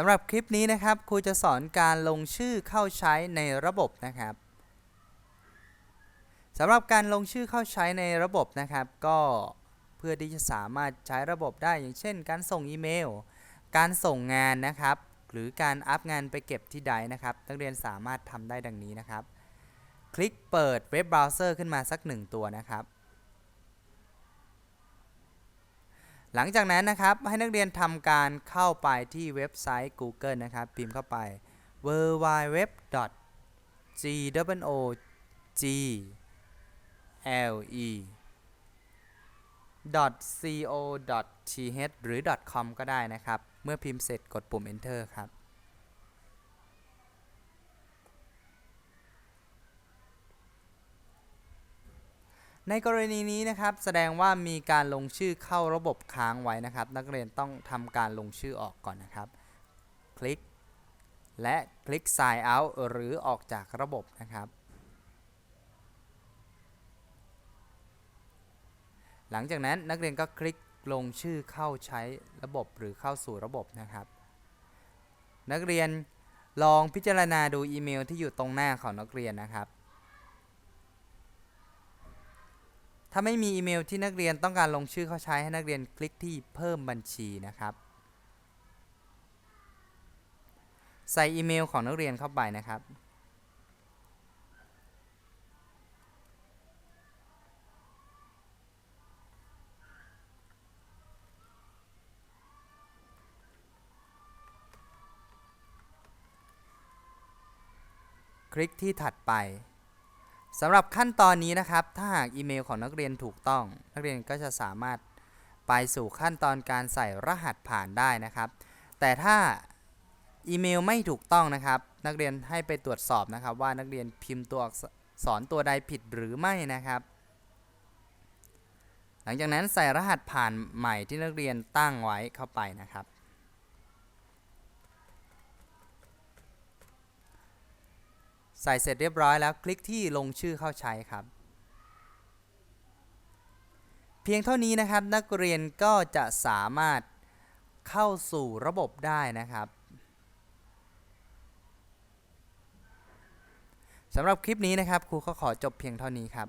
สำหรับคลิปนี้นะครับครูจะสอนการลงชื่อเข้าใช้ในระบบนะครับสำหรับการลงชื่อเข้าใช้ในระบบนะครับ ก็เพื่อที่จะสามารถใช้ระบบได้อย่างเช่น การส่งอีเมล การส่งงานนะครับ หรือการอัพงานไปเก็บที่ใดนะครับ นักเรียนสามารถทำได้ดังนี้นะครับ คลิกเปิดเว็บเบราว์เซอร์ขึ้นมาสักหนึ่งตัวนะครับ หลังจากนั้นนะครับให้นักเรียนทำการเข้าไปที่เว็บไซต์ Google นะครับ พิมพ์เข้าไป w w w g o g l e co th หรือ com ก็ได้นะครับ เมื่อพิมพ์เสร็จกดปุ่ม enter ครับ ในกรณีนี้นะครับแสดงว่ามีการลงชื่อเข้าระบบค้างไว้นะครับ นักเรียนต้องทำการลงชื่อออกก่อนนะครับ คลิก และคลิก sign out หรือออกจากระบบนะครับ หลังจากนั้นนักเรียนก็คลิกลงชื่อเข้าใช้ระบบหรือเข้าสู่ระบบนะครับ นักเรียนลองพิจารณาดูอีเมลที่อยู่ตรงหน้าของนักเรียนนะครับ ถ้าไม่มีอีเมลที่นักเรียนต้องการลงชื่อเข้าใช้ให้นักเรียนคลิกที่เพิ่มบัญชีนะครับ ใส่อีเมลของนักเรียนเข้าไปนะครับคลิกที่ถัดไป สำหรับขั้นตอนนี้นะครับ ถ้าหากอีเมลของนักเรียนถูกต้อง นักเรียนก็จะสามารถไปสู่ขั้นตอนการใส่รหัสผ่านได้นะครับ แต่ถ้าอีเมลไม่ถูกต้องนะครับ นักเรียนให้ไปตรวจสอบนะครับ ว่านักเรียนพิมพ์ตัวอักษสอนตัวใดผิดหรือไม่นะครับ หลังจากนั้นใส่รหัสผ่านใหม่ที่นักเรียนตั้งไว้เข้าไปนะครับ ใส่เสร็จเรียบร้อยแล้วคลิกที่ลงชื่อเข้าใช้ครับ เพียงเท่านี้นะครับนักเรียนก็จะสามารถเข้าสู่ระบบได้นะครับสำหรับคลิปนี้นะครับครูก็ขอจบเพียงเท่านี้ครับ